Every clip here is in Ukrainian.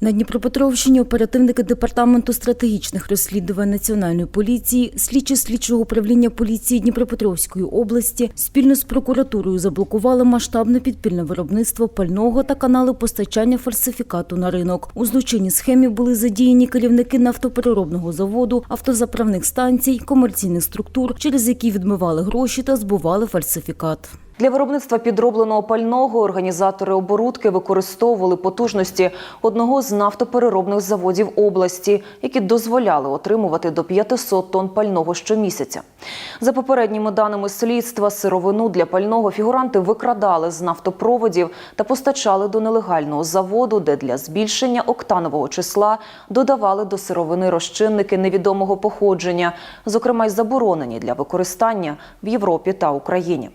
На Дніпропетровщині оперативники департаменту стратегічних розслідувань національної поліції, слідчі слідчого управління поліції Дніпропетровської області спільно з прокуратурою заблокували масштабне підпільне виробництво пального та канали постачання фальсифікату на ринок. У злочинній схемі були задіяні керівники нафтопереробного заводу, автозаправних станцій, комерційних структур, через які відмивали гроші та збували фальсифікат. Для виробництва підробленого пального організатори оборудки використовували потужності одного з нафтопереробних заводів області, які дозволяли отримувати до 500 тонн пального щомісяця. За попередніми даними слідства, сировину для пального фігуранти викрадали з нафтопроводів та постачали до нелегального заводу, де для збільшення октанового числа додавали до сировини розчинники невідомого походження, зокрема й заборонені для використання в Європі та Україні.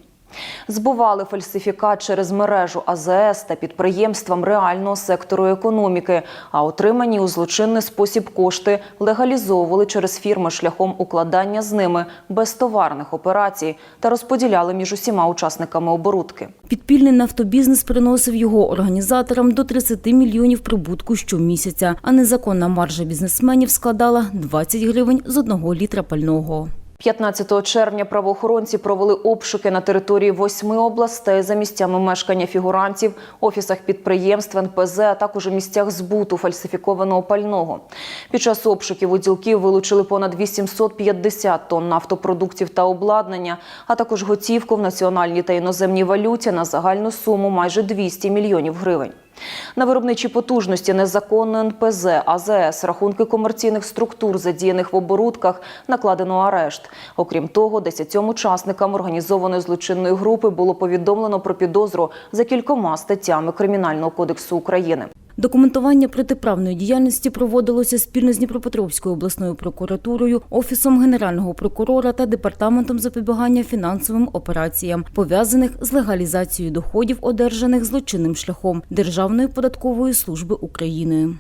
Збували фальсифікат через мережу АЗС та підприємствам реального сектору економіки, а отримані у злочинний спосіб кошти легалізовували через фірми шляхом укладання з ними безтоварних операцій та розподіляли між усіма учасниками оборудки. Підпільний нафтобізнес приносив його організаторам до 30 мільйонів прибутку щомісяця, а незаконна маржа бізнесменів складала 20 гривень з одного літра пального. 15 червня правоохоронці провели обшуки на території восьми областей за місцями мешкання фігурантів, офісах підприємств, НПЗ, а також у місцях збуту фальсифікованого пального. Під час обшуків у ділків вилучили понад 850 тонн нафтопродуктів та обладнання, а також готівку в національній та іноземній валюті на загальну суму майже 200 мільйонів гривень. На виробничі потужності незаконно НПЗ, АЗС, рахунки комерційних структур, задіяних в оборудках, накладено арешт. Окрім того, десятьом учасникам організованої злочинної групи було повідомлено про підозру за кількома статтями Кримінального кодексу України. Документування протиправної діяльності проводилося спільно з Дніпропетровською обласною прокуратурою, офісом генерального прокурора та департаментом запобігання фінансовим операціям, пов'язаних з легалізацією доходів, одержаних злочинним шляхом Державної податкової служби України.